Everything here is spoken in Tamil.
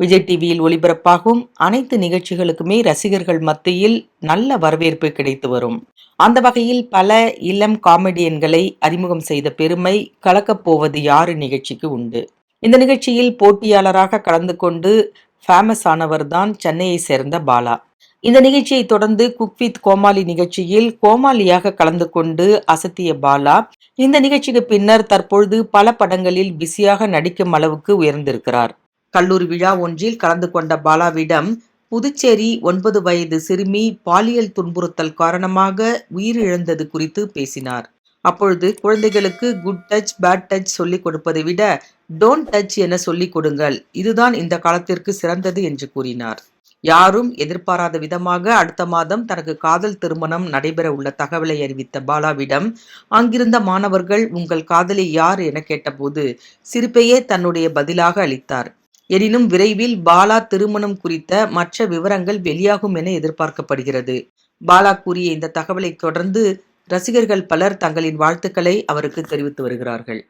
விஜய் டிவியில் ஒளிபரப்பாகும் அனைத்து நிகழ்ச்சிகளுக்குமே ரசிகர்கள் மத்தியில் நல்ல வரவேற்பு கிடைத்து வரும். அந்த வகையில் பல இளம் காமெடியன்களை அறிமுகம் செய்த பெருமை கலக்கப் போவது யாரு நிகழ்ச்சிக்கு உண்டு. இந்த நிகழ்ச்சியில் போட்டியாளராக கலந்து கொண்டு ஃபேமஸ் ஆனவர்தான் சென்னையை சேர்ந்த பாலா. இந்த நிகழ்ச்சியை தொடர்ந்து குக் வித் கோமாளி நிகழ்ச்சியில் கோமாளியாக கலந்து கொண்டு அசத்திய பாலா இந்த நிகழ்ச்சிக்கு பின்னர் தற்பொழுது பல படங்களில் பிஸியாக நடிக்கும் அளவுக்கு உயர்ந்திருக்கிறார். கல்லூரி விழா ஒன்றில் கலந்து கொண்ட பாலாவிடம் புதுச்சேரி ஒன்பது வயது சிறுமி பாலியல் துன்புறுத்தல் காரணமாக உயிரிழந்தது குறித்து பேசினார். அப்பொழுது குழந்தைகளுக்கு குட் டச் பேட் டச் சொல்லிக் கொடுப்பதை விட டோன்ட் டச் என சொல்லிக் கொடுங்கள். இதுதான் இந்த காலத்திற்கு சிறந்தது என்று கூறினார். யாரும் எதிர்பாராத விதமாக அடுத்த மாதம் தனக்கு காதல் திருமணம் நடைபெற உள்ள தகவலை அறிவித்த பாலாவிடம் அங்கிருந்த மாணவர்கள் உங்கள் காதலி யார் என கேட்டபோது சிரிப்பையே தன்னுடைய பதிலாக அளித்தார். எனினும் விரைவில் பாலா திருமணம் குறித்த மற்ற விவரங்கள் வெளியாகும் என எதிர்பார்க்கப்படுகிறது. பாலா கூறிய இந்த தகவலை தொடர்ந்து ரசிகர்கள் பலர் தங்களின் வாழ்த்துக்களை அவருக்கு தெரிவித்து வருகிறார்கள்.